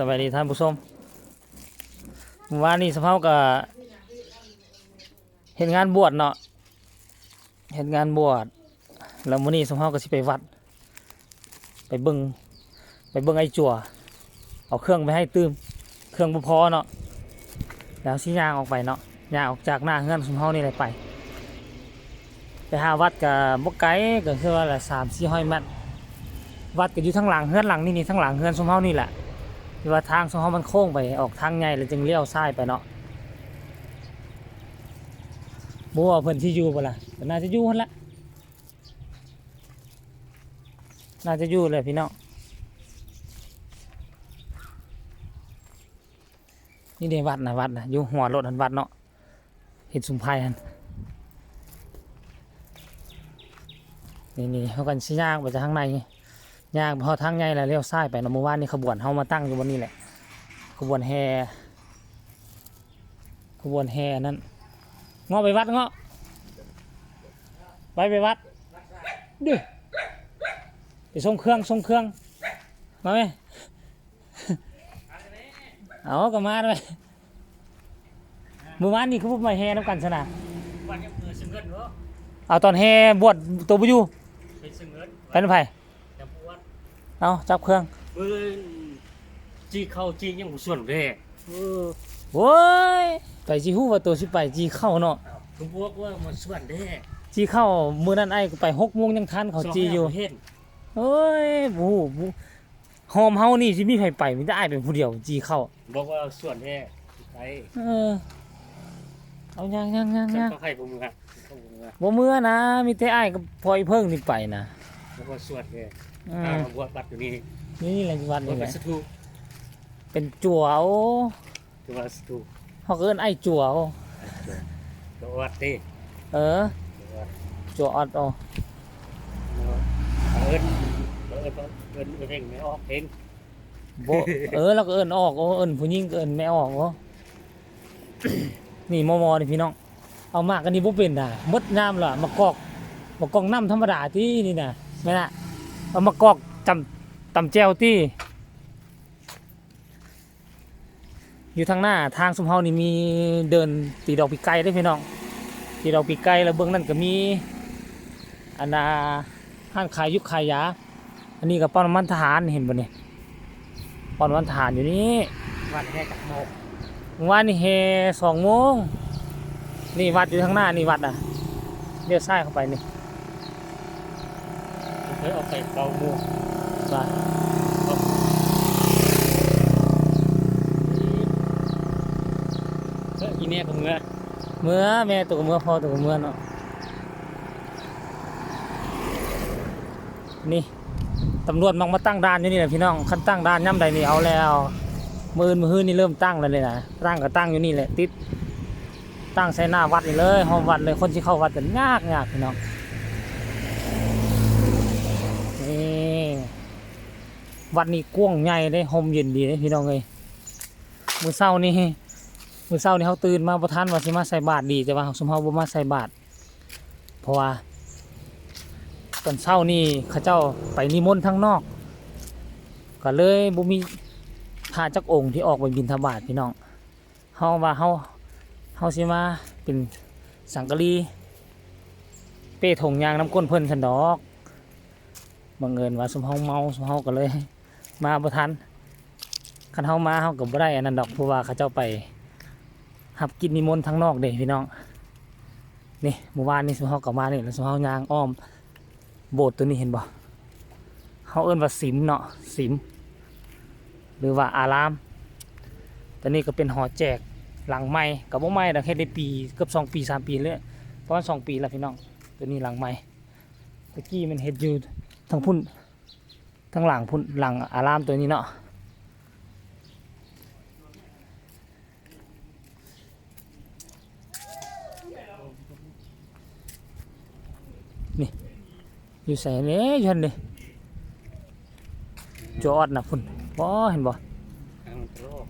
สวัสดีท่านผู้ชมเมื่อวานนี้สภาพก็เห็นงานบวชเนาะเห็นงานบวชแล้วมื้อนี้สภาพก็สิไปวัด ไปเบิ่งไปเบิ่งไอ้จั่วเอาเครื่องไปให้ตื้มเครื่องบ่พอเนาะแล้วสิย่างออกไปเนาะย่างออกจากหน้าเฮือนสมเฮานี่เลยไป ไปหาวัดกับ่ไกลก็คือว่าละ3-400เมตรวัดก็อยู่ทั้งหลังเฮือนหลังนี่นี่ทั้งหลังเฮือนสมเฮานี่แหละ ที่ว่าทางสมเฮามันโค้งไปออกทางใหญ่แล้วจึงเลี้ยวซ้ายไปเนาะบ่ว่าเพิ่นสิอยู่บ่ล่ะน่าจะอยู่หันละน่าจะอยู่เลยพี่น้องนี่เด้วัดนะวัดนะอยู่หัวรถหันวัดเนาะเห็นสุมไพหันนี่นี่เขากันสิย่างไปจากข้างใน ยากพอทางใหญ่แล้วเลี้ยวซ้ายไปเนาะเมื่อวานนี้ขบวนเฮามาตั้งอยู่บนนี้แหละ ขบวนแห่ขบวนแห่นั้นเงาะไปวัดเงาะไปไปวัดดื้อไปส่งเครื่องส่งเครื่องมาไหมเอาก็มาด้วยเมื่อวานนี้เขาพูดมาแห่น้ำกันสนะวันนี้คือซึ่งเงินเหรอเอาตอนแห่บวชตัวบุยูเป็นซึ่งเงินไปน้ำไผ่แต่ปวด เอาจับเครื่องมือจีเข้าจียังบ่ส่วนแรกเออโว้ยไปจีฮู้ว่าตัวสิไปจีเข้าเนาะทุกพวกว่ามันส่วนแรกจีเข้ามื้อนั้นไอ้ก็ไปหกโมงยังทันเขาจีอยู่เห็นเอ้ยบูบูหอมเฮานี่สิมีไผไปมีแต่อ้ายเป็นผู้เดียวจีเข้าบอกว่าส่วนแรกไปเออเอาย่างย่างย่างฉันย่างก็ให้ผมอะเขาผมอะบ่เมื่อนะมีแต่อ้ายกับพลอยเพิ่งนี่ไปนะบอกว่าส่วนแรก อืตามมบวชบัตรอยู่นี่นี่นี่แหละวัดบวนี่ชแหเป็ละนสตูเป็นจั่วเอาคือว่าสตูเฮาก็เอิ้นไอ้จั่วเอาก็วัดดิเออจั่วออดเอาเอิญเอิญเอิญเพ่งไม่ออกเพ่งบ่ เออเราก็เอิ้นออกโอ้เอิ้นผู้หญิงก็เอิ้นไม่ออกโอ้ นี่มอมอนี่พี่น้อง เอามากกันนี่บ่เป็นน่ะมดน้ำล่ะมากอกมากอกน้ำธรรมดาที่นี่น่ะแม่นน่ะ เอามากอกจำตำแจวที่อยู่ทางหน้าทางสุมเฮานี่มีเดินตีดอกปีไก่ได้อพี่น้องตีดอกปีไก่แล้วเบื้องนั้นก็มีอันนาห้านขายยุคขายยา อันนี้ก็ป้อนน้ำมันทหารเห็นบ่เนี่ยป้อนน้ำมันทหารอยู่นี่วัดแค่จากโมกเมื่อวานนี่เฮสองโมงนี่วัดอยู่ข้างหน้านี่วัดอะเลี้ยวซ้ายเข้าไปนี่ เคยออกไปเกามกวัดเอออีเนี่ยก็เมื่อเมื่อแม่ตัวกับเมื่อพ่อตัวกับเมื่อเนาะนี่ตำรวจมักมาตั้งด่านอยู่นี่แหละพี่น้องขั้นตั้งด่านย่ำใดนี่เอาแล้วมือมือฮื้อนี่เริ่มตั้งแล้วเลยนะตั้งก็ตั้งอยู่นี่แหละติดตั้งใส่หน้าวัดนี่เลยห้องวัดเลยคนที่เข้าวัดกันยากยากพี่น้องนี่ วัดนี่กว้างใหญ่เลยห่มเย็นดีเลยพี่น้องเลยมือเศร้านี่มื้อเช้านี่เขาตื่นมาประทานว่าสิมาใส่บาตรดีแต่ว่าสมเฮาบ่มาใส่บาตรเพราะว่าตอนเช้านี่เขาเจ้าไปนิมนต์ทางนอก ก็เลยบ่มีพระจักองค์ที่ออกไปบิณฑบาตพี่น้องเฮาว่าเฮาเฮาสิมาเป็นสังกะรีเป้ถงยางน้ำก้นเพิ่นซั่นดอกบังเอิญว่าสมเฮาเมาสมเฮาก็เลย มาบ่ทันคันเฮามาเฮาก็บ่ได้อันนั้นดอกเพราะว่าเขาเจ้าไปหับกินนิมนต์ทางนอกเด้พี่น้องนี่เมื่อวานนี่สุเฮากลับมานี่แล้วสุเฮายางอ้อม โบสถ์ตัวนี้เห็นบ่เฮาเอิ้นว่าสิมเนาะสิม หรือว่าอารามตัวนี้ก็เป็นหอแจกหลังใหม่กับบ่ใหม่ดอกเฮ็ดได้ปีเกือบสองปีสามปีเลยประมาณสองปีแล้วพี่น้องตัวนี้หลังใหม่ตะกี้มันเฮ็ดอยู่ทางพุ่น ทางหลังพุ่นหลังอารามตัวนี้เนาะอยู่ใส่เนี้ยยันเลยจอดนะพุ่นบ่เห็นบ่ทางโลก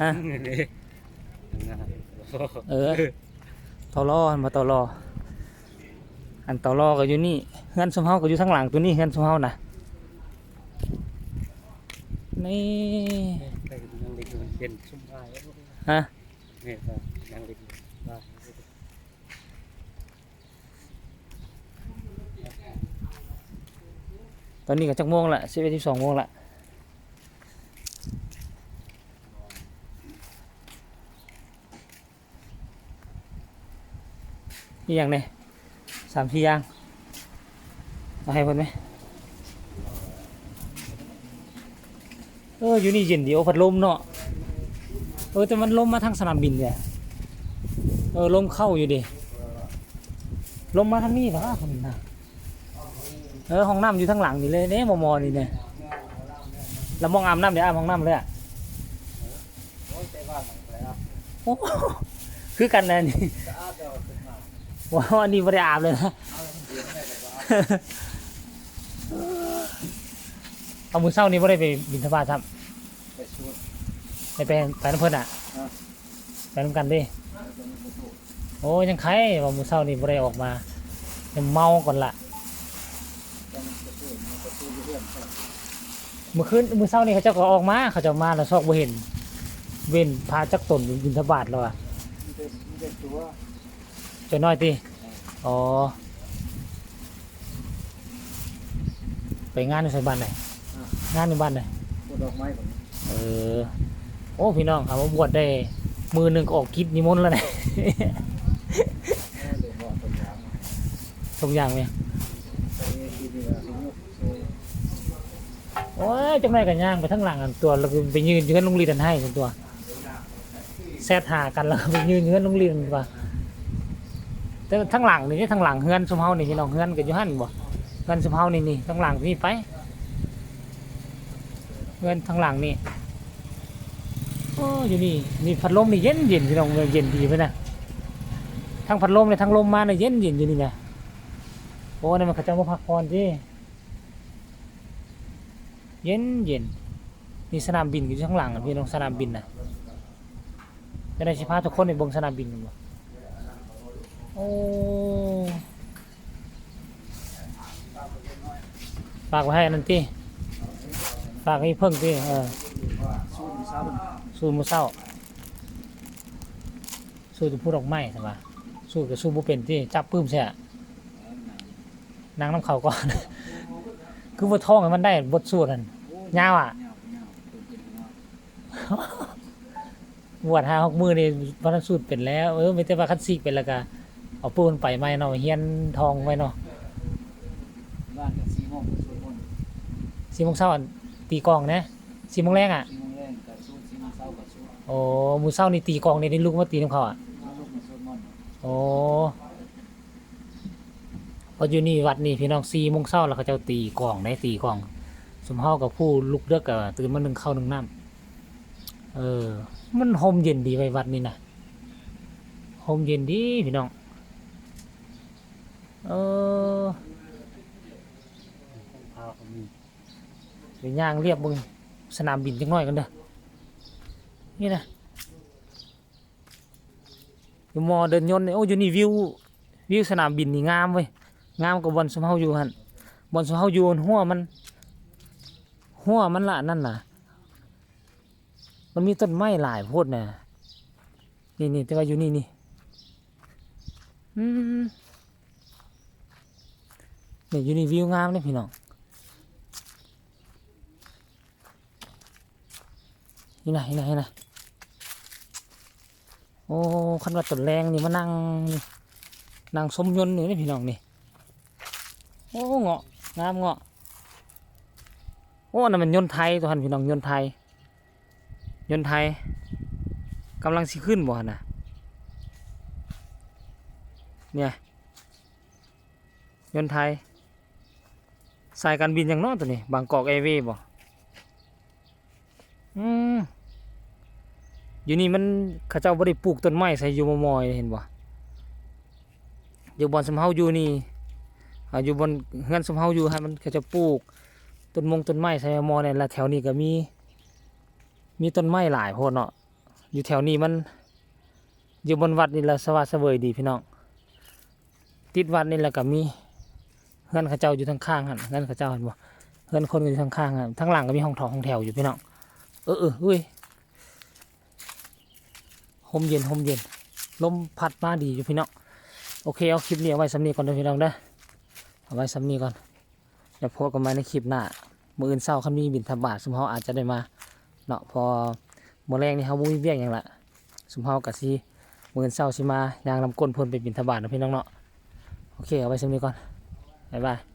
ฮะนี่นะเออตอรอเห็นบ่ตอรออันตอรอก็อยู่นี่เฮือนสมเฮาก็อยู่ทางหลังตัวนี้เฮือนสมเฮาน่ะ นี่ไปดูมันเป็นชุ่มผ้าแล้วฮะเนี่ยก็นั่งเล่นบ้าตอนนี้ก็จักโมงละสิบเอ็ดสิบสองโมงละนี่อย่างเนี่ยสามสี่อย่างเอาให้พิ่นไหม ออยู่นี่เย็นเดียวพัดลมเนาะเออแต่มันลมมาทางสนามบินเนี่ยเออลมเข้าอยู่ดิลมมาทางนี้เหรอคนน่ะเออห้องน้ำอยู่ทางหลังนี่เลยเนี่ยมอมอนี่เนี่ยแล้วมองอาบน้ำเดี๋ยวอาบห้องน้ำเลยอะโอ้คือกันนะนี่ว้าวอันนี้ไม่ได้อาบเลยนะเอามือเศร้านี่ไม่ได้ไปบินทบาทครับ ไปไปไปน้ำเพิ่นอะอ่าไปน้ำกันดิโอ้ยยังไงว่ามือเศร้านี่ไม่ได้ออกมายังเมาก่อนละต้องไปสูดมันไปสูดเรื่องครับเมื่อคืนมื้อเช้านี่เขาเจ้าก็ออกมาเขาเจ้ามาแล้วซอกบ่เห็น เว้นพาจักตนบินทบาทแล้วอะมันเป็นมันเป็นตัวเจ้าน้อยติอ๋อไปงานในใส่บ้านไหนงานในบ้านไหนพวกดอกไม้ผมเออ โอ้พี่น้องครับว่าบวชได้มือหนึ่งก็ออกกิจนิมนต์แล้วเนี่ยเลยบอกต้นยางมอย่างไปทีเดียวเขาโอ้ยจังไรกันย่างไปทั้งหลังกันตัวแล้วก็ไปยืนยืนลงรีดันให้กันตัวแซดหากันแล้วไปยืนยืนลงรีดันว่าแต่ทั้งหลังนี่ทั้งหลังเฮือนสมเฮานี่พี่น้องเฮือนกับยูฮันบ่เฮือนสมเฮานี่นี่ทั้งหลังนี่ไปเฮือนทั้งหลังนี่ โอ้อยู่นี่นี่พัดลมนี่เย็นเย็นพี่น้องเย็นดีไปนะทั้งพัดลมเนี่ยทั้งลมมาเนี่ยเย็นเย็นอยู่นี่นะโอ้นี่มันขจะมาพักผ่อนที่เย็นเย็นนี่สนามบินอยู่ข้างหลังพี่น้องสนามบินนะจะได้สิพาทุกคนไปเบิ่งสนามบินกันบ่โอ้ฝากไว้ให้อันนั่นตีฝากให้เพิ่งตีเออ สูดซ้ำสู้มือเศร้า สู้จะพูดออกไม่ใช่ปะสู้กับสู้บุเป็นที่จับปื้มใช่อะนางน้ำเขาก่อน คือว่าท้องให้มันได้บทสู้นั่นยาวอะยาวๆตัวเป็นหัวบวชหาหกมือนี่วันนั้นสูตรเป็นแล้ว เออไม่แต่ว่าคัดซีกเป็นแล้วก็เอาปูนไปไม่เนาะเฮียนทองไว้เนาะบ้านกับซีโมงสูดมนสี่โมงเช้าอะตีกลองนะสี่โมงแรกอะซีโม โอ้มือเศร้านี่ตีกองนี่ได้ลูกมาตีน้ำเขาอะเอาลูกมาสูดมนโอ้พออยู่นี่วัดนี่พี่น้องสี่โมงเช้าแล้วเขาเจ้าตีกองได้ตีกอง สมเฮากับผู้ลุกเลือกกับตื่นมาหนึ่งเข้าหนึ่งน้ำเออ มันโฮมเย็นดีไปวัดนี่นะโฮมเย็นดีพี่น้อง เออผ้าเขามีเดี๋ยวย่างเรียบมึงสนามบินจังน้อยกันเด้อ นี่นะอยู่มอเดินยนต์นี่โอ้อยู่นี่วิววิวสนามบินนี่งามเว้ยงามกว่าบอนสมเฮาอยู่หันบอนสมเฮาอยู่หัวมัน หัวมันละนั่นน่ะ มันมีต้นไม้หลายโพดน่ะนี่นี่แต่ว่าอยู่นี่นี่อืมนี่อยู่นี่วิวงามเลยพี่น้องนี่นะนี่นะนี่นะ อ้คันว่าต้นแรงนี่มานั่งนี่นั่งสมยนต์นี่นะพี่น้องนี่โอ้เงาะงามเงาะโอ้นั่นมันยนต์ไทยตัวหันพี่น้องยนต์ไทย ยนต์ไทยกำลังสิขึ้นบ่หั่นน่ะเนี่ยยนต์ไทยสายการบินอย่างน้อตัวนี้บางกอกแอเวย์บ่อืม อยู่นี่มันเขาเจ้าบ่ได้ปลูกต้นไม้ใส่อยู่มอมอยเห็นบ่อยู่บอนสำเฮาอยู่นี่อยู่บนเฮือนสำเฮาอยู่ให้มันเขาจะปลูกต้นมงต้นไม้ใส่มอเนี่ยและแถวนี้ก็มีมีต้นไม้หลายโพดเนาะอยู่แถวนี้มัน อยู่บนวัดนี่ละสวัสดิ์เสวยดีพี่น้องติดวัดนี่แหละก็มีเฮือนเขาเจ้าอยู่ทางข้างหันเฮือนเขาเจ้าเห็นบ่เฮือนคนอยู่ทางข้างหั่นทางหลังก็มีห้องถอห้องแถวอยู่พี่น้องเออเออเว้ย มเย็นห่มเย็นลมพัดมาดีอยู่พี่น้องโอเคเอาคลิปนี้เอาไว้สำนีก่อนเด้อพี่น้องเด้อเอาไว้สำนีก่อนเดี๋ยวพบกันใหม่ในคลิปหน้ามื้ออื่นเช้าคันมีบินทบาทสมเฮาอาจจะได้มาเนาะพอมื้อแรงนี่เฮาบ่มีเวียกหยังละสมเฮาก็สิมื้ออื่นเช้าสิมายางลำก้นเพิ่นไปบินทบาทเนาะพี่น้องเนาะโอเคเอาไว้สำนีก่อนบ๊ายบาย